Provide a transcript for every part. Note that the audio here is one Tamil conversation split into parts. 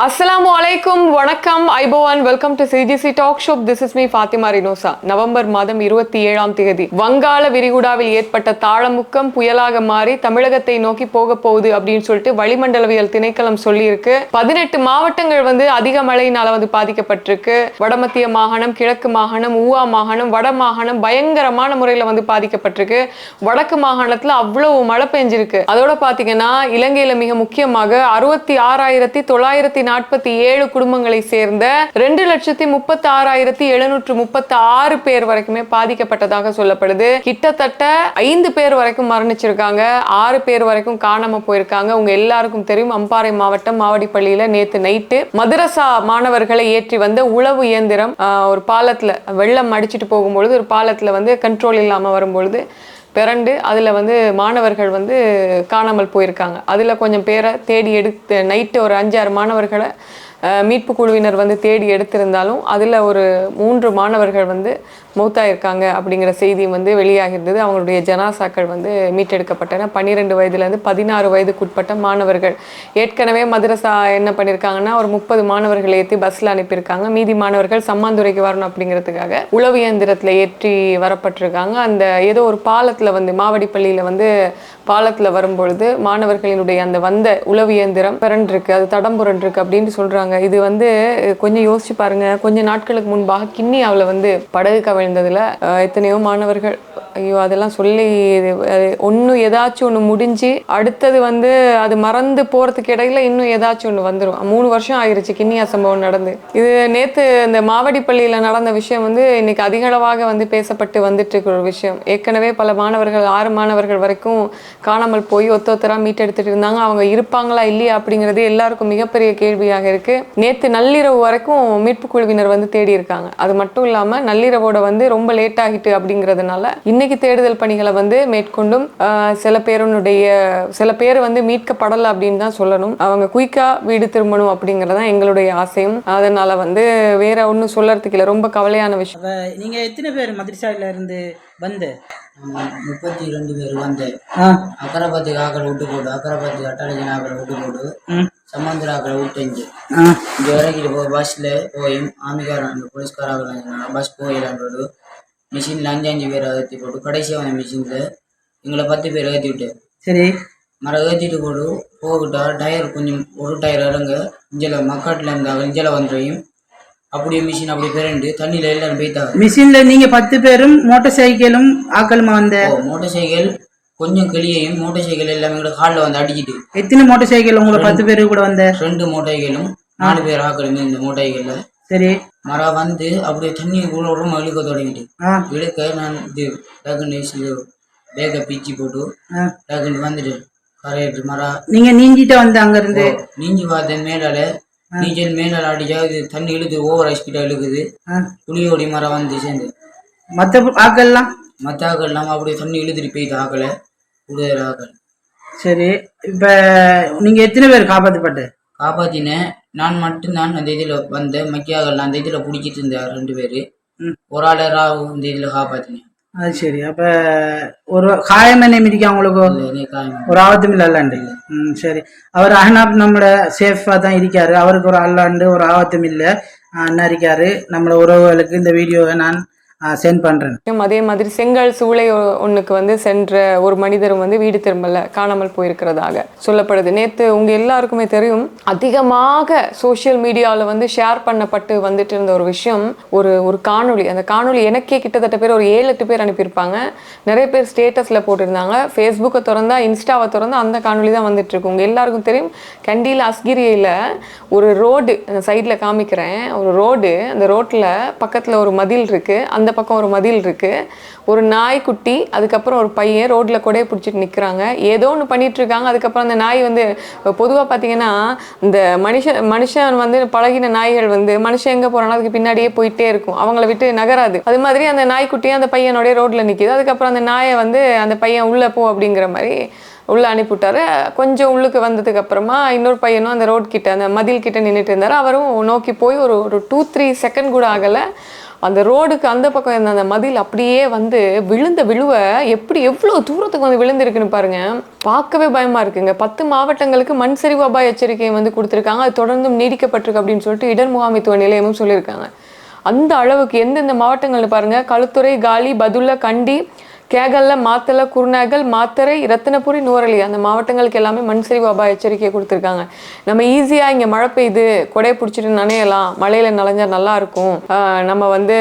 அஸ்லாம் வலைக்கும் வணக்கம். ஐபோவான் welcome to CGC talk show this is me Fathima Rinosa November மாதம் இருபத்தி ஏழாம் தேதி. வங்காள விரிகுடாவில் ஏற்பட்ட தாளமுக்கம் புயலாக மாறி தமிழகத்தை நோக்கி போக போகுது அப்படின்னு சொல்லிட்டு வளிமண்டலவியல் திணைக்களம் சொல்லியிருக்கு. பதினெட்டு மாவட்டங்கள் வந்து அதிக மழையினால வந்து பாதிக்கப்பட்டிருக்கு. வடமத்திய மாகாணம் கிழக்கு மாகாணம் ஊவா மாகாணம் வட மாகாணம் பயங்கரமான முறையில் வந்து பாதிக்கப்பட்டிருக்கு. வடக்கு மாகாணத்துல அவ்வளவு மழை பெஞ்சிருக்கு. அதோட பாத்தீங்கன்னா இலங்கையில் மிக முக்கியமாக அறுபத்தி ஆறாயிரத்தி தொள்ளாயிரத்தி நாற்பத்தி ஏழு குடும்பங்களை சேர்ந்த ரெண்டு லட்சத்தி முப்பத்தி ஆறாயிரத்தி எழுநூற்று முப்பத்தி ஆறு பேர் வரைக்குமே பாதிக்கப்பட்டதாக சொல்லப்படுது. கிட்டத்தட்ட ஐந்து பேர் வரைக்கும் மரணிச்சிருக்காங்க. ஆறு பேர் வரைக்கும் காணாம போயிருக்காங்க. உங்க எல்லாருக்கும் தெரியும் அம்பாறை மாவட்டம் மாவடிப்பள்ளியில நேத்து நைட்டு மதரசா மாணவர்களை ஏற்றி வந்த உளவு இயந்திரம் ஒரு பாலத்துல வெள்ளம் அடிச்சிட்டு போகும்பொழுது ஒரு பாலத்துல வந்து கண்ட்ரோல் இல்லாம வரும்பொழுது பிறண்டு அதில் வந்து மாணவர்கள் வந்து காணாமல் போயிருக்காங்க. அதில் கொஞ்சம் பேரை தேடி எடுத்து நைட்டு ஒரு அஞ்சாறு மாணவர்களை மீட்பு குழுவினர் வந்து தேடி எடுத்திருந்தாலும் அதில் ஒரு மூன்று மாணவர்கள் வந்து மௌத்தாயிருக்காங்க அப்படிங்கிற செய்தி வந்து வெளியாகிருந்தது அவங்களுடைய ஜனாசாக்கள் வந்து மீட்டெடுக்கப்பட்டன. பன்னிரெண்டு வயதுலேருந்து பதினாறு வயதுக்குட்பட்ட மாணவர்கள். ஏற்கனவே மதரசா என்ன பண்ணியிருக்காங்கன்னா ஒரு முப்பது மாணவர்களை ஏற்றி பஸ்ஸில் அனுப்பியிருக்காங்க. மீதி மாணவர்கள் சம்மாந்துறைக்கு வரணும் அப்படிங்கிறதுக்காக உளவு இயந்திரத்தில் ஏற்றி வரப்பட்டிருக்காங்க. அந்த ஏதோ ஒரு பாலத்தில் வந்து மாவடிப்பள்ளியில் வந்து பாலத்தில் வரும்பொழுது மாணவர்களினுடைய அந்த வந்த உளவு இயந்திரம் பிறண்டிருக்கு அது தடம் புரண்டிருக்கு அப்படின்னு சொல்கிறாங்க இது வந்து கொஞ்சம் யோசிச்சு பாருங்க. கொஞ்சம் நாட்களுக்கு முன்பாக கிண்ணி அவளை வந்து படகு கவ அஹ், எத்தனையோ மாணவர்கள் ஐயோ அதெல்லாம் சொல்லி ஒன்று ஏதாச்சும் ஒன்று முடிஞ்சு அடுத்தது வந்து அது மறந்து போகிறதுக்கு இடையில இன்னும் ஏதாச்சும் ஒன்று வந்துடும் மூணு வருஷம் ஆயிருச்சு கிண்ணியா சம்பவம் நடந்து. இது நேற்று இந்த மாவடிப்பள்ளியில் நடந்த விஷயம் வந்து இன்னைக்கு அதிகளவாக வந்து பேசப்பட்டு வந்துட்டு இருக்கிற ஒரு விஷயம். ஏற்கனவே பல மாணவர்கள் ஆறு மாணவர்கள் வரைக்கும் காணாமல் போய் ஒத்த ஒத்தராக மீட்டெடுத்துட்டு இருந்தாங்க. அவங்க இருப்பாங்களா இல்லையா அப்படிங்கிறது எல்லாருக்கும் மிகப்பெரிய கேள்வியாக இருக்குது நேற்று நள்ளிரவு வரைக்கும் மீட்பு குழுவினர் வந்து தேடி இருக்காங்க அது மட்டும் இல்லாமல் நள்ளிரவோட வந்து ரொம்ப லேட் ஆகிட்டு அப்படிங்கிறதுனால இன்னைக்கு தேடுதல் பணிகளை வந்து மேற்கொண்டும் சில பேருனுடைய சில பேர் வந்து மீட்கப்படலை அப்படின்னு தான் சொல்லணும். அவங்க குயிக்கா வீடு திரும்பணும் அப்படிங்கறதான் எங்களுடைய ஆசையும். அதனால வந்து வேற ஒன்றும் சொல்லறதுக்கு இல்லை. ரொம்ப கவலையான விஷயம். நீங்க எத்தனை பேர் மதுரசாயில இருந்து வந்து? முப்பத்தி ரெண்டு பேர் வந்து. அக்கரைப்பத்துக்கு ஆக்களை விட்டு போடு அக்கரைப்பத்துக்கு அட்டாளஜன் ஆக்களை விட்டு போடு. ஆக்களை விட்டு இங்கே. இங்கே இறக்கிட்டு போ பஸ்ஸில் போய் ஆமிக்காரன் போலீஸ்காராக பஸ் போயிடலான்றோடு மிஷினில் அஞ்சு அஞ்சு பேர் ஏற்றி போட்டு கடைசியாக வந்த மிஷினில் எங்களை பத்து பேர் ஏற்றி விட்டு சரி. மரம் ஏற்றிட்டு போடு போகிட்டா டயர் கொஞ்சம் ஒரு டயர் இறங்க இஞ்சல மக்காட்டில் இருந்தாங்க இஞ்சல வந்துடையும் அப்படியே மிஷின் அப்படி பிறண்டு தண்ணியில் எல்லாரும் போய்த்தாங்க மிஷின்ல நீங்க பத்து பேரும் மோட்டார் சைக்கிளும் ஆக்களுமா வந்த? மோட்டார் சைக்கிள் கொஞ்சம் கிளியையும் மோட்டார் சைக்கிள் எல்லாமே கூட காலில் வந்து அடிச்சிட்டு. எத்தனை மோட்டார் சைக்கிள் உங்களை பத்து பேரு கூட வந்த? ரெண்டு மோட்டைகளும் நாலு பேர் ஆக்களுமே இந்த மோட்டைகளில் சரி. மரம் வந்து அப்படியே தண்ணி கூட உடம்பு இழுக்க தொடங்கிட்டு. இழுக்க நான் இது டக்குன்னு பேக்கை பிச்சு போட்டு டக்குன்னு வந்துட்டு கரையிட்டு மரம் நீங்க நீஞ்சிட்டு வந்த அங்க இருந்து நீஞ்சி பார்த்தேன் மேலால. நீச்சல் மேலால அடிச்சா இது தண்ணி இழுக்குது ஓவர் ஸ்பீடாக இழுக்குது. புளியோடி மரம் வந்து சேர்ந்து. மத்த ஆக்கள்லாம்? மற்ற ஆக்கள் நம்ம அப்படியே தண்ணி இழுத்துட்டு போயிட்டு ஆக்கலை. ஆக்கள் சரி இப்ப நீங்க எத்தனை பேர் காப்பாற்றப்பட்டு காப்பாத்தினேன் நான் மட்டும்தான் அந்த இதில் வந்தேன் மக்கியாகல் அந்த இதில் பிடிச்சிட்டு இருந்தேன் ரெண்டு பேர். ஒரு ஆளை ராவு இந்த இதில் காப்பாத்தினேன் அது சரி அப்ப ஒரு காயம் என்ன மிதிக்க இல்லை காயம் ஒரு ஆபத்தும் இல்லைல்லாண்டு ம் சரி. அவர் அஹ்னாப் நம்மள சேஃபாக தான் இருக்காரு. அவருக்கு ஒரு அல்லாண்டு ஒரு ஆபத்தும் இல்லை. அண்ணா இருக்காரு. நம்மள உறவுகளுக்கு இந்த வீடியோவை நான் சென்ட் பண்ணுறேன் அதே மாதிரி செங்கல் சூளை ஒன்றுக்கு வந்து சென்ற ஒரு மனிதரும் வந்து வீடு திரும்பல காணாமல் போயிருக்கிறதாக சொல்லப்படுது. நேத்து உங்க எல்லாருக்குமே தெரியும் அதிகமாக சோஷியல் மீடியாவில் வந்து ஷேர் பண்ணப்பட்டு வந்துட்டு இருந்த ஒரு விஷயம் ஒரு ஒரு காணொலி அந்த காணொலி எனக்கே கிட்டத்தட்ட பேர் ஒரு ஏழு எட்டு பேர் அனுப்பியிருப்பாங்க. நிறைய பேர் ஸ்டேட்டஸ்ல போட்டிருந்தாங்க. ஃபேஸ்புக்கை திறந்தா இன்ஸ்டாவை திறந்தா அந்த காணொலி தான் வந்துட்டு இருக்கு. உங்க எல்லாருக்கும் தெரியும் கண்டியில் அஸ்கிரியில ஒரு ரோடு அந்த சைடில் காமிக்கிறேன். ஒரு ரோடு அந்த ரோட்டில் பக்கத்தில் ஒரு மதில் இருக்கு. அந்த பக்கம் ஒரு மதில் இருக்கு. ஒரு நாய்க்குட்டி அதுக்கப்புறம் ஒரு பையன் ரோட்டில் கொடையை பிடிச்சிட்டு நிற்கிறாங்க ஏதோ ஒன்று பண்ணிட்டு இருக்காங்க. அதுக்கப்புறம் அந்த நாய் வந்து பொதுவாக பார்த்தீங்கன்னா இந்த மனுஷன் மனுஷன் வந்து பழகின நாய்கள் வந்து மனுஷன் எங்கே போறானோ அதுக்கு பின்னாடியே போயிட்டே இருக்கும். அவங்கள விட்டு நகராது. அது மாதிரி அந்த நாய்க்குட்டியும் அந்த பையனோடய ரோட்டில் நிற்கிது அதுக்கப்புறம் அந்த நாயை வந்து அந்த பையன் உள்ளே போ அப்படிங்கிற மாதிரி உள்ள அனுப்பிவிட்டாரு. கொஞ்சம் உள்ளுக்கு வந்ததுக்கு அப்புறமா இன்னொரு பையனும் அந்த ரோட் கிட்ட அந்த மதில் கிட்ட நின்றுட்டு இருந்தாரு. அவரும் நோக்கி போய் ஒரு ஒரு டூ த்ரீ செகண்ட் கூட ஆகலை. அந்த ரோடுக்கு அந்த பக்கம் இருந்த அந்த மதில் அப்படியே வந்து விழுந்த விழுவ எப்படி எவ்வளோ தூரத்துக்கு வந்து விழுந்திருக்குன்னு பாருங்க. பார்க்கவே பயமா இருக்குங்க. பத்து மாவட்டங்களுக்கு மண் சரிவு அபாய எச்சரிக்கையை வந்து கொடுத்துருக்காங்க. அது தொடர்ந்தும் நீடிக்கப்பட்டிருக்கு அப்படின்னு சொல்லிட்டு இடர் முகாமைத்துவ நிலையமும் சொல்லியிருக்காங்க. அந்த அளவுக்கு எந்தெந்த மாவட்டங்கள்னு பாருங்க. களுத்துறை காலி பதுல்ல கண்டி கேகல்ல மாத்தல குருநாகல் மாத்தரை ரத்தினபுரி நூரலி அந்த மாவட்டங்களுக்கு எல்லாமே மண் சரிவு அபாய எச்சரிக்கையை கொடுத்துருக்காங்க. நம்ம ஈஸியாக இங்கே மழை பெய்யுது கொடையை பிடிச்சிட்டு நனையலாம். மழையில் நனைஞ்சா நல்லா இருக்கும். நம்ம வந்து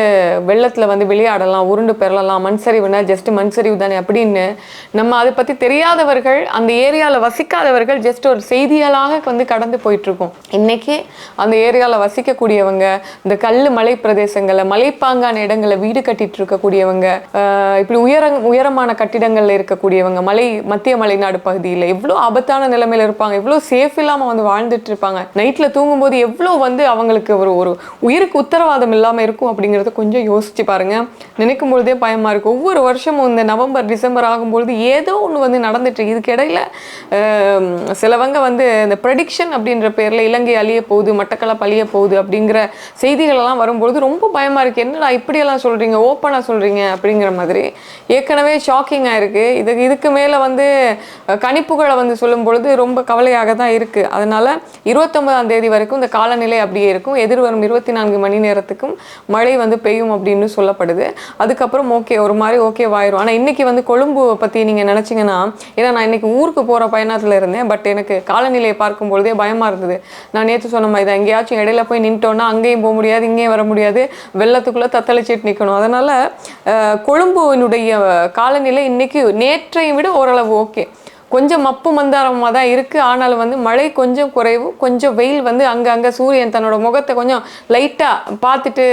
வெள்ளத்தில் வந்து விளையாடலாம் உருண்டு பெறலாம் மண் சரிவுனா ஜஸ்ட் மண் சரிவு தானே அப்படின்னு. நம்ம அதை பற்றி தெரியாதவர்கள் அந்த ஏரியாவில் வசிக்காதவர்கள் ஜஸ்ட் ஒரு செய்தியாளாக வந்து கடந்து போயிட்டு இருக்கோம் இன்னைக்கு அந்த ஏரியாவில் வசிக்கக்கூடியவங்க இந்த கல் மலை பிரதேசங்களில் மலைப்பாங்கான இடங்களில் வீடு கட்டிட்டு இருக்கக்கூடியவங்க இப்படி உயரங் உயரமான கட்டிடங்களில் இருக்கக்கூடியவங்க மலை மத்திய மலைநாடு பகுதியில் எவ்வளோ ஆபத்தான நிலைமையில் இருப்பாங்க எவ்வளோ சேஃப் இல்லாமல் வந்து வாழ்ந்துட்டு இருப்பாங்க. நைட்டில் தூங்கும்போது எவ்வளோ வந்து அவங்களுக்கு ஒரு ஒரு உயிருக்கு உத்தரவாதம் இல்லாமல் இருக்கும் அப்படிங்கிறத கொஞ்சம் யோசிச்சு பாருங்க. நினைக்கும் பொழுதே பயமாக இருக்கும். ஒவ்வொரு வருஷமும் இந்த நவம்பர் டிசம்பர் ஆகும்பொழுது ஏதோ ஒன்று வந்து நடந்துட்டு இதுக்கிடையில் இதுக்கு இடையில சிலவங்க வந்து இந்த ப்ரெடிக்ஷன் அப்படின்ற பேரில் இலங்கை அழிய போகுது மட்டக்களப்பு அழிய போகுது அப்படிங்கிற செய்திகள் எல்லாம் வரும்பொழுது ரொம்ப பயமாக இருக்குது என்னடா இப்படியெல்லாம் சொல்கிறீங்க ஓப்பனாக சொல்கிறீங்க அப்படிங்கிற மாதிரி ஏக்க ஏற்கனவே ஷாக்கிங்காக இருக்குது இது இதுக்கு மேலே வந்து கணிப்புகளை வந்து சொல்லும் பொழுது ரொம்ப கவலையாக தான் இருக்குது அதனால் இருபத்தொம்பதாம் தேதி வரைக்கும் இந்த காலநிலை அப்படியே இருக்கும். எதிர்வரும் இருபத்தி நான்கு மணி நேரத்துக்கும் மழை வந்து பெய்யும் அப்படின்னு சொல்லப்படுது. அதுக்கப்புறம் ஓகே ஒரு மாதிரி ஓகே ஆனால் இன்றைக்கி வந்து கொழும்பு பற்றி நீங்கள் நினச்சிங்கன்னா ஏன்னா நான் இன்னைக்கு ஊருக்கு போகிற பயணத்தில் இருந்தேன். பட் எனக்கு காலநிலையை பார்க்கும் பொழுதே பயமாக இருந்தது. நான் நேற்று சொன்ன மாதிரி தான் எங்கேயாச்சும் இடையில போய் நின்ட்டோன்னா அங்கேயும் போக முடியாது இங்கேயும் வர முடியாது. வெள்ளத்துக்குள்ளே தத்தளிச்சிட்டு நிற்கணும் அதனால் கொழும்புனுடைய கொழும்புவினுடைய காலநிலை இன்றைக்கி நேற்றையும் விட ஓரளவு ஓகே. கொஞ்சம் மப்பு மந்தாரமாக தான் இருக்குது ஆனாலும் வந்து மழை கொஞ்சம் குறைவு. கொஞ்சம் வெயில் வந்து அங்கங்கே சூரியன் தன்னோட முகத்தை கொஞ்சம் லைட்டாக பார்த்துட்டு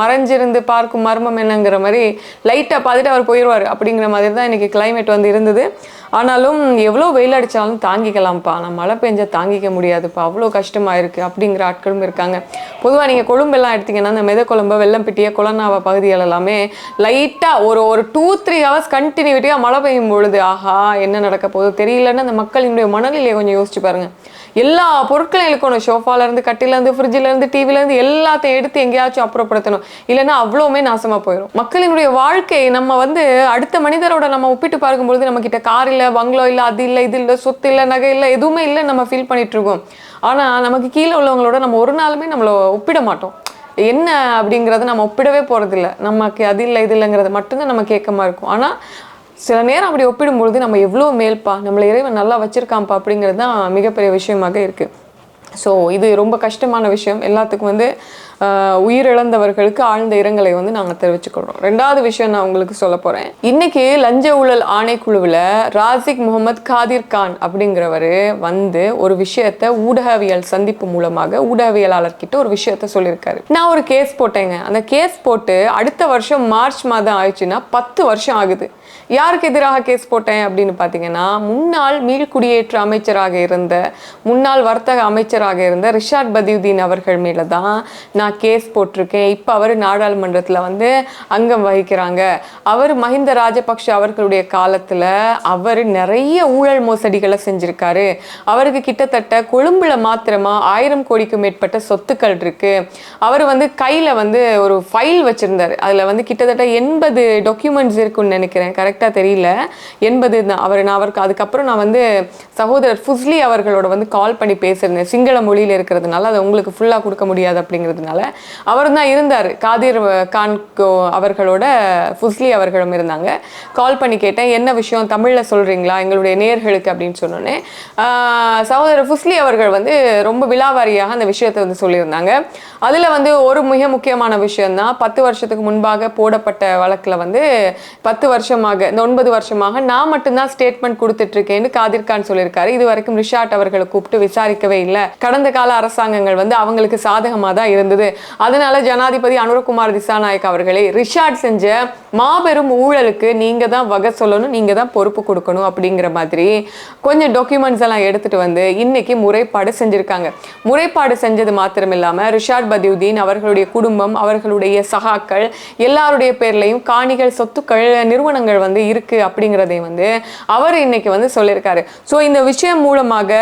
மறைஞ்சிருந்து பார்க்கும் மர்மம் என்னங்கிற மாதிரி லைட்டாக பார்த்துட்டு அவர் போயிடுவார் அப்படிங்கிற மாதிரி தான் இன்றைக்கி கிளைமேட் வந்து இருந்தது. ஆனாலும் எவ்வளோ வெயில் அடித்தாலும் தாங்கிக்கலாம்ப்பா. நான் மழை பெஞ்சால் தாங்கிக்க முடியாதுப்பா. அவ்வளோ கஷ்டமாக இருக்குது அப்படிங்கிற ஆட்களும் இருக்காங்க. பொதுவாக நீங்கள் கொழும்பெல்லாம் எடுத்தீங்கன்னா இந்த மெத கொழும்பு வெள்ளம்பிட்டிய குளநாவ பகுதிகள் எல்லாமே லைட்டாக ஒரு ஒரு டூ த்ரீ ஹவர்ஸ் கண்டினியூட்டியாக மழை பெய்யும் பொழுது ஆஹா என்ன நடக்க போகுது தெரியலன்னு அந்த மக்களினுடைய மனநிலையை கொஞ்சம் யோசிச்சு பாருங்க. எல்லா பொருட்களையும் இழுக்கணும். ஷோஃபாலேருந்து கட்டிலேருந்து ஃப்ரிட்ஜிலேருந்து டிவிலேருந்து எல்லாத்தையும் எடுத்து எங்கேயாச்சும் அப்புறப்படுத்தணும். இல்லைன்னா அவ்வளோவுமே நாசமாக போயிடும் மக்களினுடைய வாழ்க்கை நம்ம வந்து அடுத்த மனிதரோட நம்ம ஒப்பிட்டு பார்க்கும்பொழுது நம்மக்கிட்ட கார் இல்லை பங்களோ இல்லை அது இல்லை இது இல்லை சொத்து இல்லை நகை இல்லை எதுவுமே இல்லை நம்ம ஃபீல் பண்ணிகிட்ருக்கோம் ஆனால் நமக்கு கீழே உள்ளவங்களோட நம்ம ஒரு நாளுமே நம்மள ஒப்பிட மாட்டோம். என்ன அப்படிங்கிறத நம்ம ஒப்பிடவே போகிறதில்ல நமக்கு அது இல்லை இது இல்லைங்கிறது மட்டும்தான் நம்ம கேட்கமா இருக்கும். ஆனால் சில நேரம் அப்படி ஒப்பிடும்பொழுது நம்ம எவ்வளோ மேல்ப்பா நம்மளை இறைவன் நல்லா வச்சுருக்காம்ப்பா அப்படிங்கிறது தான் மிகப்பெரிய விஷயமாக இருக்கு. ஸோ இது ரொம்ப கஷ்டமான விஷயம். எல்லாத்துக்கும் வந்து உயிரிழந்தவர்களுக்கு ஆழ்ந்த இரங்கலை வந்து நாங்கள் தெரிவிச்சுக்கிறோம் ரெண்டாவது விஷயம் நான் உங்களுக்கு சொல்ல போகிறேன் இன்னைக்கு லஞ்ச ஊழல் ஆணைக்குழுவில் ராசிக் முகமது காதிர் கான் அப்படிங்கிறவர் வந்து ஒரு விஷயத்த ஊடகவியல் சந்திப்பு மூலமாக ஊடகவியலாளர்கிட்ட ஒரு விஷயத்த சொல்லியிருக்காரு. நான் ஒரு கேஸ் போட்டேங்க. அந்த கேஸ் போட்டு அடுத்த வருஷம் மார்ச் மாதம் ஆயிடுச்சுன்னா பத்து வருஷம் ஆகுது. யாருக்கு எதிராக கேஸ் போட்டேன் அப்படின்னு பார்த்தீங்கன்னா முன்னாள் மீள்குடியேற்ற அமைச்சராக இருந்த முன்னாள் வர்த்தக அமைச்சராக இருந்த ரிஷாட் பதியுதீன் அவர்கள் மேலே தான் நான் நான் கேஸ் போட்டிருக்கேன். இப்போ அவர் நாடாளுமன்றத்தில் வந்து அங்கம் வகிக்கிறாங்க. அவர் மஹிந்த ராஜபக்ஷ அவர்களுடைய காலத்தில் அவர் நிறைய ஊழல் மோசடிகளை செஞ்சுருக்காரு. அவருக்கு கிட்டத்தட்ட கொழும்புல மாத்திரமா ஆயிரம் கோடிக்கும் மேற்பட்ட சொத்துக்கள் இருக்கு. அவர் வந்து கையில் வந்து ஒரு ஃபைல் வச்சுருந்தார். அதில் வந்து கிட்டத்தட்ட எண்பது டாக்குமெண்ட்ஸ் இருக்குன்னு நினைக்கிறேன். கரெக்டாக தெரியல. எண்பது தான். அவர் நான் அவருக்கு அதுக்கப்புறம் நான் வந்து சகோதரர் ஃபுஸ்லி அவர்களோட வந்து கால் பண்ணி பேசியிருந்தேன். சிங்கள மொழியில் இருக்கிறதுனால அதை உங்களுக்கு ஃபுல்லாக கொடுக்க முடியாது அப்படிங்கிறதுனால. அவர் தான் இருந்தார். காதிர் கான் அவர்களோட ஃபுஸ்லி அவர்களும் இருந்தாங்க. கால் பண்ணி கேட்டேன் என்ன விஷயம்? தமிழில் சொல்கிறீங்களா எங்களுடைய நேர்களுக்கு அப்படின்னு சொன்னோன்னே சகோதரர் ஃபுஸ்லி அவர்கள் வந்து ரொம்ப விலாவாரியாக அந்த விஷயத்தை வந்து சொல்லியிருந்தாங்க. அதில் வந்து ஒரு மிக முக்கியமான விஷயம் தான் பத்து வருஷத்துக்கு முன்பாக போடப்பட்ட வழக்கில் வந்து பத்து வருஷமாக இந்த ஒன்பது வருஷமாக நான் மட்டும்தான் ஸ்டேட்மெண்ட் கொடுத்துட்ருக்கேன்னு காதிர் கான் சொல்லியிருக்காரு. இது வரைக்கும் ரிஷாட் அவர்களை கூப்பிட்டு விசாரிக்கவே இல்லை. கடந்த கால அரசாங்கங்கள் வந்து அவங்களுக்கு சாதகமாக தான் இருந்தது இருந்தது அதனால ஜனாதிபதி அனுரகுமார் திசாநாயக் அவர்களே ரிஷாட் செஞ்ச மாபெரும் ஊழலுக்கு நீங்க தான் வகை சொல்லணும் நீங்க தான் பொறுப்பு கொடுக்கணும் அப்படிங்கிற மாதிரி கொஞ்சம் டாக்குமெண்ட்ஸ் எல்லாம் எடுத்துட்டு வந்து இன்னைக்கு முறைப்பாடு செஞ்சிருக்காங்க. முறைப்பாடு செஞ்சது மாத்திரம் இல்லாம ரிஷாட் பதியுதீன் அவர்களுடைய குடும்பம் அவர்களுடைய சகாக்கள் எல்லாருடைய பேர்லையும் காணிகள் சொத்துக்கள் நிறுவனங்கள் வந்து இருக்கு அப்படிங்கிறதையும் வந்து அவர் இன்னைக்கு வந்து சொல்லியிருக்காரு. ஸோ இந்த விஷயம் மூலமாக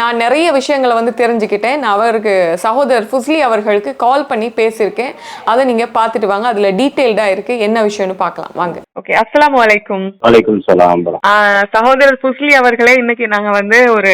நான் நிறைய விஷயங்களை வந்து தெரிஞ்சுக்கிட்டேன். அவருக்கு சகோதரர் ஃபுஸ்லி அவர்கள் அவர்களுக்கு கால் பண்ணி பேசியிருக்கேன். அதை நீங்க பார்த்துட்டு வாங்க. அதுல டீட்டெயில்டா இருக்கு. என்ன விஷயம்னு பார்க்கலாம். வாங்க. ஓகே அஸ்ஸலாமு அலைக்கும். வலைக்கும் சலாம். ஆஹ் சகோதரர் புஸ்லி அவர்களே இன்னைக்கு நாங்க வந்து ஒரு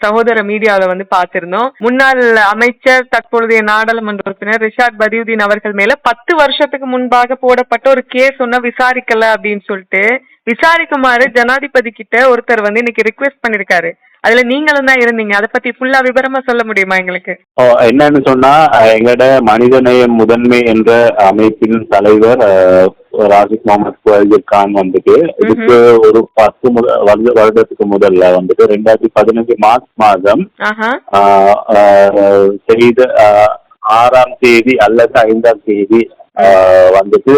சகோதர மீடியாவில் வந்து பார்த்திருந்தோம். முன்னாள் அமைச்சர் தற்பொழுதைய நாடாளுமன்ற உறுப்பினர் ரிஷாட் பதியுதீன் அவர்கள் மேல பத்து வருஷத்துக்கு முன்பாக போடப்பட்ட ஒரு கேஸ் ஒன்னும் விசாரிக்கல அப்படின்னு சொல்லிட்டு விசாரிக்குமாறு ஜனாதிபதி கிட்ட ஒருத்தர் வந்து இன்னைக்கு ரிக்வெஸ்ட் பண்ணிருக்காரு. அதுல நீங்களும் தான் இருந்தீங்க. அதை பத்தி ஃபுல்லா விவரமா சொல்ல முடியுமா எங்களுக்கு? என்னன்னு சொன்னா அஹ், எங்கட மனிதநேயம் முதன்மை என்ற அமைப்பின் தலைவர் ராஜிக் முகமது குவாஜர் கான் வந்துட்டு இதுக்கு ஒரு பத்து வருட- வருடத்துக்கு முதல்ல வந்துட்டு ரெண்டாயிரத்தி பதினஞ்சு மார்ச் மாதம் செய்த ஆறாம் தேதி அல்லது ஐந்தாம் தேதி வந்துட்டு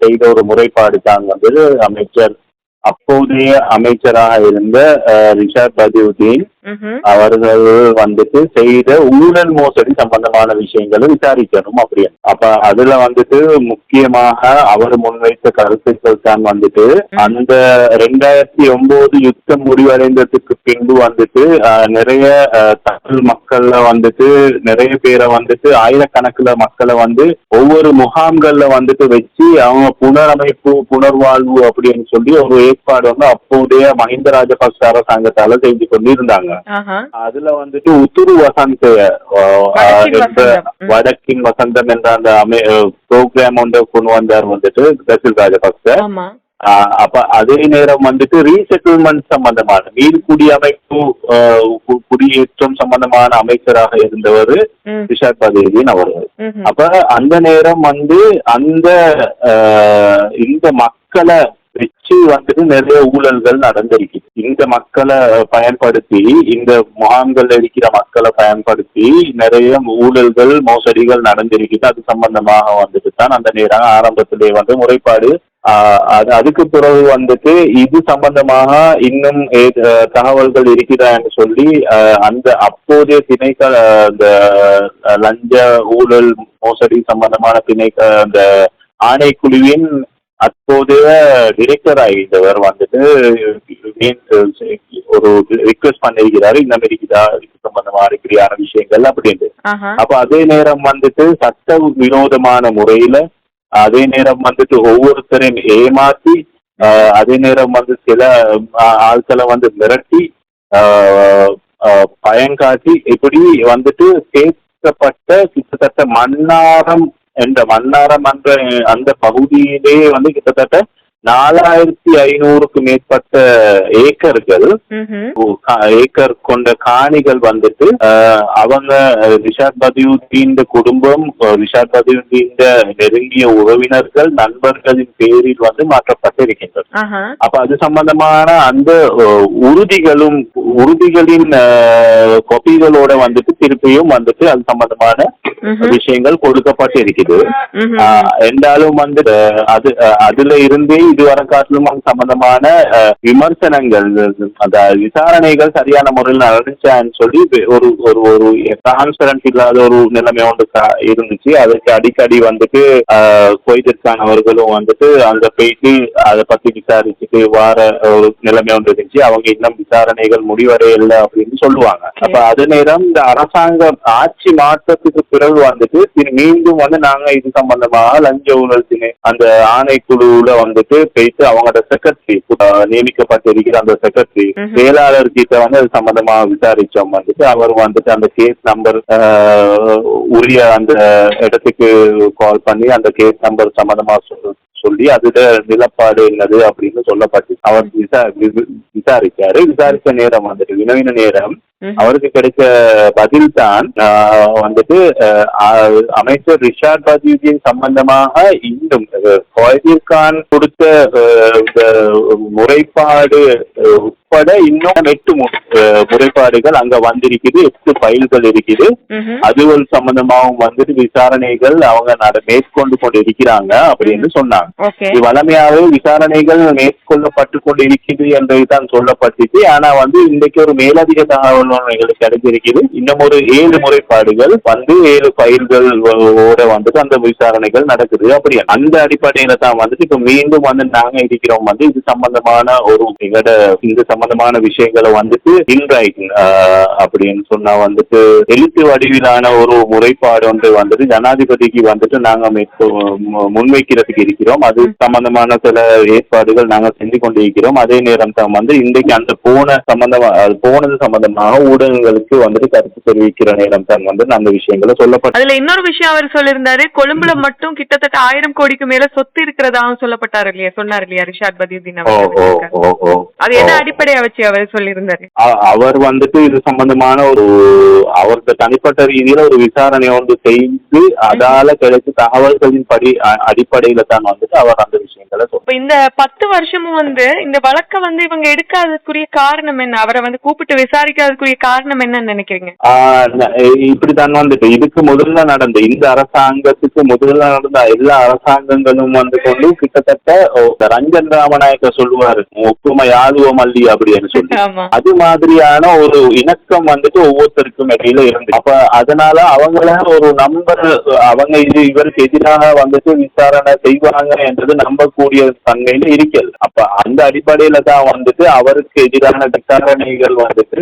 செய்த ஒரு முறைப்பாடு தான் வந்து அமைச்சர் அப்போதைய அமைச்சராக இருந்த ரிஷாத் பதியுதீன் அவர்கள் வந்துட்டு செய்த ஊழல் மோசடி சம்பந்தமான விஷயங்களை விசாரிக்கணும் அப்படின்னு அப்ப அதுல வந்துட்டு முக்கியமாக அவர் முன்வைத்த கருத்துக்கள் தான் வந்துட்டு அந்த ரெண்டாயிரத்தி ஒன்பது யுத்தம் முடிவடைந்ததுக்கு பின்பு வந்துட்டு நிறைய தமிழ் மக்கள்ல வந்துட்டு நிறைய பேரை வந்துட்டு ஆயிரக்கணக்குல மக்களை வந்து ஒவ்வொரு முகாம்கள்ல வந்துட்டு வச்சு அவங்க புனரமைப்பு புனர்வாழ்வு அப்படின்னு சொல்லி ஒரு ஏற்பாடு வந்து அப்போதைய மஹிந்த ராஜபக்ச அரசாங்கத்தால செஞ்சு கொண்டிருந்தாங்க. அதுல வந்துட்டு உத்துரு வசந்த வடக்கின் வசந்தம். என்ற அந்த ப்ரோக்ராம் ஒன்று கொண்டு வந்தார் வந்துட்டு தசில் ராஜபக்ச அப்ப அதே நேரம் வந்துட்டு ரீசெட்டில்மெண்ட் சம்பந்தமான மீள் குடியமைப்பு குடியேற்றம் சம்பந்தமான அமைச்சராக இருந்தவர் ம். ரிஷாத் பதேவின் அவர்கள். அப்ப அந்த நேரம் வந்து அந்த இந்த மக்களை வச்சு வந்துட்டு நிறைய ஊழல்கள் நடந்திருக்குது இந்த மக்களை பயன்படுத்தி இந்த முகாம்கள் இருக்கிற மக்களை பயன்படுத்தி நிறைய ஊழல்கள் மோசடிகள் நடந்திருக்குது. அது சம்பந்தமாக வந்துட்டு தான் அந்த நேரம் ஆரம்பத்திலே வந்து முறைப்பாடு அது அதுக்கு பிறகு வந்துட்டு இது சம்பந்தமாக இன்னும் தகவல்கள் இருக்கிறான்னு சொல்லி அந்த அப்போதைய திணைக்கள அந்த லஞ்ச ஊழல் மோசடி சம்பந்தமான திணைக்க அந்த ஆணைக்குழுவின் அப்போதைய டிரெக்டர் ஆகிட்டவர் வந்துட்டு ஒரு ரிக்வெஸ்ட் பண்ணிருக்கிறாரு இந்த மாதிரி இதா சம்பந்தமா இருக்கிறியான விஷயங்கள் அப்படின்ட்டு. அப்ப அதே நேரம் வந்துட்டு சட்ட வினோதமான முறையில அதே நேரம் வந்துட்டு ஒவ்வொருத்தரையும் ஏமாத்தி அதே நேரம் வந்து சில ஆட்களை வந்து மிரட்டி பயங்காட்டி இப்படி வந்துட்டு கேட்கப்பட்ட கிட்டத்தட்ட மன்னாரம் என்ற மன்னாரம் என்ற அந்த பகுதியிலே வந்து கிட்டத்தட்ட நாலாயிரத்தி ஐநூறுக்கு மேற்பட்ட ஏக்கர்கள் ஏக்கர் கொண்ட காணிகள் வந்துட்டு அவங்க ரிஷாத் பதியுத்தீன் குடும்பம் ரிஷாத் பதியுத்தீன் நெருங்கிய உறவினர்கள் நண்பர்களின் பேரில் வந்து மாற்றப்பட்டிருக்கின்றது அப்ப அது சம்பந்தமான அந்த உறுதிகளும் உறுதிகளின் கொப்பிகளோட வந்துட்டு திருப்பியும் வந்துட்டு அது சம்பந்தமான. விஷயங்கள் கொடுக்கப்பட்டு இருக்குது. என்றாலும் வந்து அது அதுல இருந்தே இதுவரை காட்டிலும் சம்பந்தமான விமர்சனங்கள் அந்த விசாரணைகள் சரியான முறையில் நடந்துச்சான்னு சொல்லி ஒரு ஒரு ஒரு டிரான்ஸ்பரன்ஸ் இல்லாத ஒரு நிலைமை ஒன்று இருந்துச்சு. அதுக்கு அடிக்கடி வந்துட்டு ஆஹ், கொய்தர் கான் அவர்களும் வந்துட்டு அங்க போயிட்டு அதை பத்தி விசாரிச்சுட்டு வார ஒரு நிலைமை ஒன்று இருந்துச்சு. அவங்க இன்னும் விசாரணைகள் முடிவடையல அப்படின்னு சொல்லுவாங்க. அப்ப அது நேரம் இந்த அரசாங்க ஆட்சி மாற்றத்துக்கு பிறகு வந்துட்டு திரு- மீண்டும் வந்து நாங்க இது சம்பந்தமாக லஞ்ச ஊழல் திணை- அந்த ஆணைக்குழுல வந்துட்டு போயிட்டு அவங்களோட செக்ரட்டரி நியமிக்கப்பட்டிருக்கிற அந்த செக்ரட்டரி. செயலாளர் கிட்ட வந்து அது சம்பந்தமா விசாரிச்சோம் வந்துட்டு அவர் வந்துட்டு அந்த கேஸ் நம்பர் உரிய அந்த இடத்துக்கு கால் பண்ணி அந்த கேஸ் நம்பர் சம்பந்தமா சொல்லி அதுல நிலப்பாடு என்னது அப்படின்னு சொல்லப்பட்டு அவர் விசா விசாரிச்சாரு விசாரிச்ச நேரம் வந்துட்டு வினவின நேரம். அவருக்கு கிடைச்ச பதில் தான் வந்துட்டு அமைச்சர் ரிஷாட் பதியுதீன் சம்பந்தமாக இன்னும் கான் கொடுத்த முறைப்பாடு உட்பட இன்னும் எட்டு முறைப்பாடுகள் அங்க வந்திருக்குது எட்டு ஃபைல்கள் இருக்குது. அதுவல் சம்பந்தமாகவும் வந்துட்டு விசாரணைகள் அவங்க நட- மேற்கொண்டு கொண்டு இருக்கிறாங்க அப்படின்னு சொன்னாங்க. வளமையாகவே விசாரணைகள் மேற்கொள்ளப்பட்டு கொண்டு இருக்கிறது என்றதுதான் சொல்லப்பட்டுச்சு ஆனா வந்து இன்றைக்கு ஒரு மேலதிக தகவல் எங்களுக்கு கிடைச்சிருக்குது. இன்னும் ஒரு ஏழு முறைப்பாடுகள் வந்து ஏழு ஓட வந்துட்டு அந்த விசாரணைகள் நடக்குது. அப்படி அந்த அடிப்படையில தான் வந்துட்டு இப்ப மீண்டும் வந்து நாங்க இருக்கிறோம். வந்து இது சம்பந்தமான ஒரு எங்கட இந்த சம்பந்த சம்பந்தமான விஷயங்களை வந்துட்டு இன்ரைட்டிங் அப்படின்னு சொன்னா வந்துட்டு எழுத்து வடிவிலான ஒரு முறைப்பாடு ஒன்று வந்துட்டு ஜனாதிபதிக்கு வந்துட்டு நாங்க முன்வைக்கிறதுக்கு இருக்கிறோம். அது சம்பந்தமான சில ஏற்பாடுகள் நாங்க செஞ்சு கொண்டு இருக்கிறோம் அதே நேரம் தான் வந்து இன்றைக்கு அந்த போன சம்பந்தமா அது போனது சம்பந்தமாக ஊடகங்களுக்கு வந்துட்டு கருத்து தெரிவிக்கிற நேரம் தான் வந்து அந்த விஷயங்களை சொல்லப்பட்ட அதுல இன்னொரு விஷயம் அவர் சொல்லியிருந்தாரு. கொழும்புல மட்டும் கிட்டத்தட்ட ஆயிரம் கோடிக்கு மேல சொத்து இருக்கிறதாவும் சொல்லப்பட்டாரு இல்லையா? சொன்னார் இல்லையா? ரிஷாத் பதியுதீன் அது என்ன. அடிப்படையா வச்சு அவர் சொல்லியிருந்தாரு? அவர் வந்துட்டு இது சம்பந்தமான ஒரு அவருக்கு தனிப்பட்ட ரீதியில ஒரு விசாரணை ஒன்று செய்து அதால கிடைச்ச தகவல்களின் படி அடிப்படையில தான் வந்துட்டு அவர் அந்த விஷயங்களை. இப்ப இந்த பத்து வருஷமும் வந்து இந்த வழக்க வந்து இவங்க எடுக்காததுக்குரிய காரணம் என்ன? அவரை வந்து கூப்பிட்டு விசாரிக்காததுக்குரிய காரணம் என்னன்னு நினைக்கிறீங்க? இப்படித்தான் வந்துட்டு. இதுக்கு முதல்ல நடந்த இந்த அரசாங்கத்துக்கு முதல்ல நடந்த எல்லா அரசாங்கங்களும் வந்து கொண்டு கிட்டத்தட்ட ரஞ்சன் ராமநாயக்க சொல்லுவாரு ஒப்புமை யாதுவம் அல்லி அப்படின்னு சொல்லி. அது மாதிரியான ஒரு இணக்கம் வந்துட்டு ஒவ்வொருத்தருக்கும் இடையில இருந்து. அப்ப அதனால அவங்கள ஒரு நம்பர் அவங்க இது இவருக்கு எதிராக வந்துட்டு விசாரணை செய்வாங்க என்றது நம்பக்கூடிய தன்மையில இருக்கிறது. அப்ப அந்த அடிப்படையில தான் வந்துட்டு அவருக்கு எதிரான விசாரணைகள் வந்துட்டு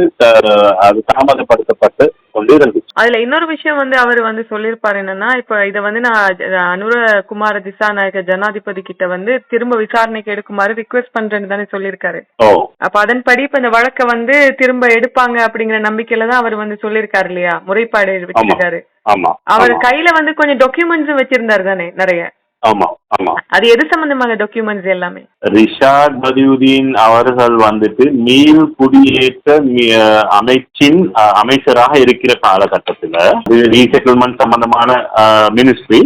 அது தாமதப்படுத்தப்பட்டு இருந்துச்சு. அதுல இன்னொரு விஷயம் வந்து அவர் வந்து சொல்லியிருப்பாரு என்னன்னா இப்ப இத வந்து நான் ஜ- அனுர குமார திசாநாயக ஜனாதிபதி கிட்ட வந்து திரும்ப விசாரணைக்கு எடுக்குமாறு ரிக்வெஸ்ட் பண்றேன்னு தானே சொல்லியிருக்காரு. ஓ. அப்ப அதன்படி இப்ப இந்த வழக்க வந்து திரும்ப எடுப்பாங்க அப்படிங்கிற நம்பிக்கையில தான் அவர் வந்து சொல்லியிருக்காரு இல்லையா? முறைப்பாடு வச்சிருக்காரு அவர் கையில வந்து கொஞ்சம் டாக்குமெண்ட்ஸும் வச்சிருந்தாரு தானே நிறைய. ஆமா ஆமா. அது எது சம்பந்தமான டாக்குமெண்ட்ஸ் எல்லாமே? ரிஷாட் பதியுதீன் அவர்கள் வந்துட்டு மீள் குடியேற்ற அமைச்சின் அமைச்சராக இருக்கிற காலகட்டத்துல ரீசெட்டில்மெண்ட் சம்பந்தமான மினிஸ்ட்ரி.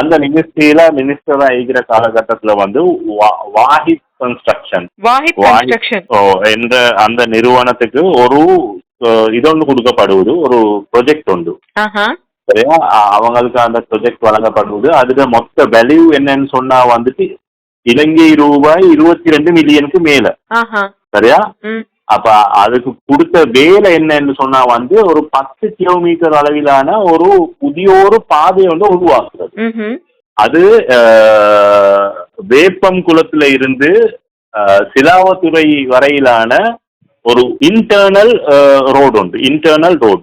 அந்த மினிஸ்ட்ரியில மினிஸ்டரா இருக்கிற காலகட்டத்துல வந்து வாஹித் கன்ஸ்ட்ரக்ஷன் என்ற அந்த நிறுவனத்துக்கு ஒரு இதொன்று கொடுக்கப்படுவது ஒரு ப்ரொஜெக்ட் உண்டு. சரியா? அவங்களுக்கு அந்த ப்ரொஜெக்ட் வழங்கப்படுவது. அதுல மொத்த வேல்யூ என்னன்னு சொன்னா வந்துட்டு இலங்கை ரூபாய் இருபத்தி ரெண்டு மில்லியனுக்கு மேல. சரியா? அப்ப அதுக்கு கொடுத்த வேலை என்னன்னு சொன்னா வந்து ஒரு பத்து கிலோமீட்டர் அளவிலான ஒரு புதிய ஒரு பாதையை வந்து உருவாக்குறது. அது வேப்பம் குளத்துல இருந்து சிலாவத்துறை வரையிலான ஒரு இன்டர்னல் ரோடு உண்டு. இன்டர்னல் ரோடு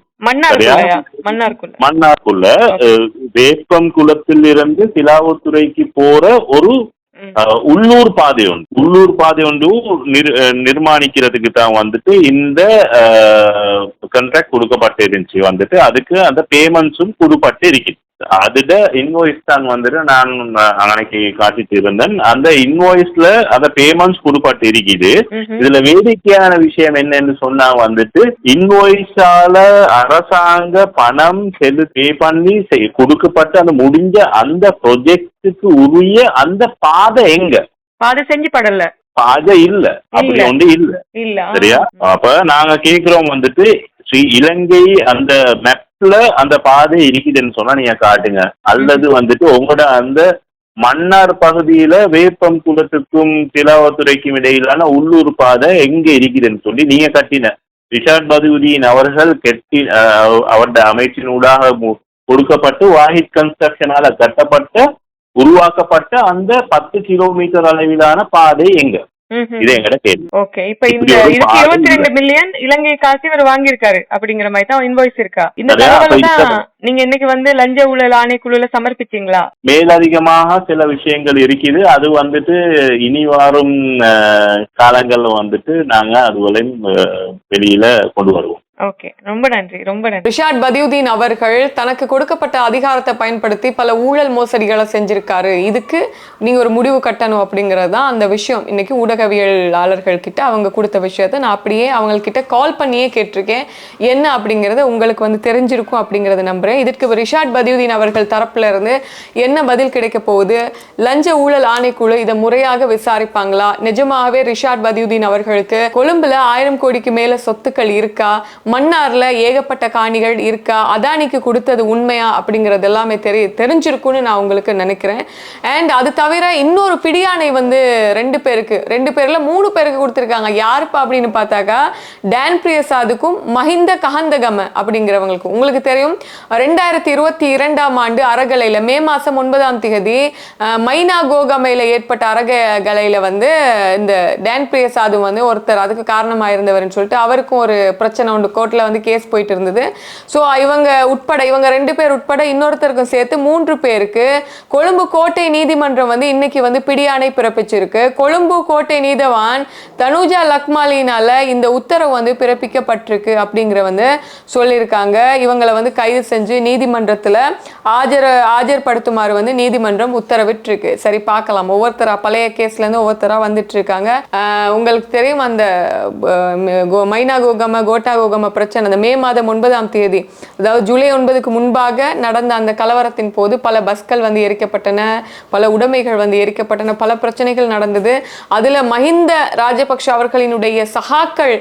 மன்னார்குள்ள வேப்பம் குளத்தில் இருந்து சிலாவத்துறைக்கு போற ஒரு உள்ளூர் பாதை உண்டு. உள்ளூர் பாதை ஒன்று நிர்மாணிக்கிறதுக்கு தான் வந்துட்டு இந்த கண்ட்ராக்ட் கொடுக்கப்பட்டு இருந்துச்சு வந்துட்டு. அதுக்கு அந்த பேமெண்ட்ஸும் கொடுப்பட்டு இருக்குது அதுட இன்வாய்ஸ் தான் வந்துட்டு நான் அன்னைக்கு காட்டிட்டு இருந்தேன் அந்த இன்வாய்ஸ்ல அந்த பேமெண்ட்ஸ் கொடுப்பட்டு இருக்குது. இதுல வேடிக்கையான விஷயம் என்னன்னு சொன்னா வந்துட்டு இன்வாய்ஸால அரசாங்க பணம் செலு பே பண்ணி கொடுக்கப்பட்ட அந்த முடிஞ்ச அந்த ப்ரொஜெக்டுக்கு உரிய அந்த பாதை எங்க? அது செஞ்சு படல. பாதை இல்ல. அப்படி. ஒன்று இல்ல. இல்ல. சரியா? அப்ப நாங்க கேக்குறோம் வந்துட்டு ஸ்ரீ இலங்கை அந்த மேப்ல அந்த பாதை இருக்குதுன்னு சொன்னா நீங்க காட்டுங்க. அல்லது வந்துட்டு உங்களோட அந்த மன்னார் பகுதியில வேப்பம் குளத்துக்கும் திலாவத்துறைக்கும் இடையிலான உள்ளூர் பாதை எங்க இருக்குதுன்னு சொல்லி நீங்க கட்டின. ரிஷாட் பதுவுதீன் அவர்கள் கெட்டி அவருடைய அமைச்சினூடாக மு- கொடுக்கப்பட்டு வாஹித் கன்ஸ்ட்ரக்ஷனால கட்டப்பட்ட உருவாக்கப்பட்ட அந்த பத்து கிலோமீட்டர் அளவிலான பாதை எங்க. இது எங்கட கேள்வி ஓகே இப்ப இந்த இதுக்கு பாதை இருபத்தி ரெண்டு. மில்லியன் இலங்கை காசு இவர் வாங்கியிருக்காரு அப்படிங்கிற மாதிரி தான் இன்வாய்ஸ் இருக்கா? இந்த தகவலை தான் நீங்க இன்னைக்கு வந்து லஞ்ச ஊழல் ஆணைக்குழுல சமர்ப்பிச்சீங்களா? மேலதிகமாக சில விஷயங்கள் இருக்குது. அது வந்துட்டு இனி வரும் காலங்கள்ல வந்துட்டு நாங்க அதுகளையும் அஹ், வெளியில கொண்டு வருவோம். ஓகே. ரொம்ப நன்றி ரொம்ப நன்றி. ரிஷாட் பதியுதீன் அவர்கள் தனக்கு கொடுக்கப்பட்ட அதிகாரத்தை பயன்படுத்தி பல ஊழல் மோசடிகளை செஞ்சிருக்காரு. இதுக்கு நீங்க ஒரு முடிவு கட்டணும் அப்படிங்கிறது தான் அந்த விஷயம். இன்னைக்கு ஊடகவியலாளர்கள் கிட்ட அவங்க கொடுத்த விஷயத்த நான் அப்படியே அவங்க கிட்ட கால் பண்ணியே கேட்டிருக்கேன். என்ன அப்படிங்கறது உங்களுக்கு வந்து தெரிஞ்சிருக்கும் அப்படிங்கிறத நம்புறேன். இதற்கு ரிஷாட் பதியுதீன் அவர்கள் தரப்புல இருந்து என்ன பதில் கிடைக்க போகுது? லஞ்ச ஊழல் ஆணைக்குழு இதை முறையாக விசாரிப்பாங்களா? நிஜமாகவே ரிஷாட் பதியுதீன் அவர்களுக்கு கொழும்புல ஆயிரம் கோடிக்கு மேல சொத்துக்கள் இருக்கா? மன்னாரில் ஏகப்பட்ட காணிகள் இருக்கா? அதானிக்கு கொடுத்தது உண்மையா? அப்படிங்கிறது எல்லாமே தெரி தெரிஞ்சிருக்கும்னு நான் உங்களுக்கு நினைக்கிறேன். அண்ட் அது தவிர இன்னொரு பிடியானை வந்து ரெண்டு பேருக்கு ரெண்டு பேரில் மூணு பேருக்கு கொடுத்துருக்காங்க. யாருப்பா அப்படின்னு பார்த்தாக்கா டேன் பிரியசாதுக்கும் மஹிந்த கஹந்தகம அப்படிங்கிறவங்களுக்கும் உங்களுக்கு தெரியும் ரெண்டாயிரத்தி இருபத்தி இரண்டாம் ஆண்டு அறகலையில் மே மாதம் ஒன்பதாம் தேதி மைனா கோகமையில் ஏற்பட்ட அறகலையில் வந்து இந்த டேன் பிரியசாது வந்து ஒருத்தர் அதுக்கு காரணமாக இருந்தவர்னு சொல்லிட்டு அவருக்கும் ஒரு பிரச்சனை உண்டு. கோர்ட்டில் வந்து கேஸ் போயிட்டு இருந்தது. ஸோ இவங்க உட்பட இவங்க ரெண்டு பேர் உட்பட இன்னொருத்தருக்கும் சேர்த்து மூன்று பேருக்கு கொழும்பு கோட்டை நீதிமன்றம் வந்து இன்னைக்கு வந்து பிடியாணை பிறப்பிச்சிருக்கு. கொழும்பு கோட்டை நீதவான் தனுஜா லக்மாலினால இந்த உத்தரவு வந்து பிறப்பிக்கப்பட்டிருக்கு அப்படிங்கிற வந்து சொல்லியிருக்காங்க. இவங்களை வந்து கைது செஞ்சு நீதிமன்றத்தில் ஆஜர ஆஜர்படுத்துமாறு வந்து நீதிமன்றம் உத்தரவிட்டிருக்கு. சரி பார்க்கலாம். ஒவ்வொருத்தரா பழைய கேஸ்லேருந்து ஒவ்வொருத்தரா வந்துட்டு இருக்காங்க. உங்களுக்கு தெரியும் அந்த மைனா கோகம கோட்டா கோகம பிரச்சனை. அந்த மே மாதம் ஒன்பதாம் தேதி அதாவது ஜூலை ஒன்பதுக்கு முன்பாக நடந்த அந்த கலவரத்தின் போது பல பஸ்கள் வந்து எரிக்கப்பட்டன பல உடைமைகள் வந்து எரிக்கப்பட்டன பல பிரச்சனைகள் நடந்தது. அதில் மஹிந்த ராஜபக்ஷ அவர்களினுடைய சகாக்கள்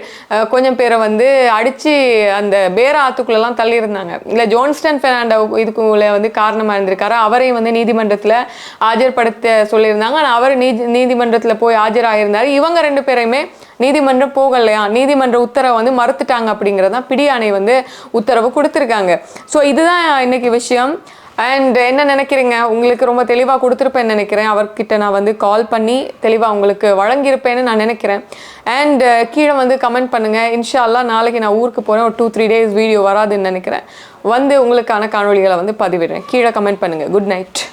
கொஞ்சம் பேரை வந்து அடித்து அந்த பேர ஆத்துக்குள்ளெல்லாம் தள்ளியிருந்தாங்க. இல்லை ஜோன்ஸ்டன் பெர்னாண்டோ இதுக்குள்ள வந்து காரணமாக இருந்திருக்காரு. அவரையும் வந்து நீதிமன்றத்தில் ஆஜர்படுத்த சொல்லியிருந்தாங்க. ஆனால் அவர் நீதி நீதிமன்றத்தில் போய் ஆஜராயிருந்தாரு. இவங்க ரெண்டு பேரையுமே நீதிமன்றம் போகலையா? நீதிமன்ற உத்தரவை வந்து மறுத்துட்டாங்க அப்படிங்கிறது தான் பிடியாணை வந்து உத்தரவு கொடுத்துருக்காங்க. ஸோ இதுதான் இன்னைக்கு விஷயம். அண்ட் என்ன நினைக்கிறீங்க? உங்களுக்கு ரொம்ப தெளிவாக கொடுத்துருப்பேன்னு நினைக்கிறேன். அவர்கிட்ட நான் வந்து கால் பண்ணி தெளிவாக உங்களுக்கு வழங்கியிருப்பேன்னு நான் நினைக்கிறேன். அண்ட் கீழே வந்து கமெண்ட் பண்ணுங்கள் இன்ஷால்லாம் நாளைக்கு நான் ஊருக்கு போகிறேன் ஒரு டூ த்ரீ டேஸ் வீடியோ வராதுன்னு நினைக்கிறேன். வந்து உங்களுக்கான காணொளிகளை வந்து பதிவிடுறேன். கீழே கமெண்ட் பண்ணுங்கள் குட் நைட்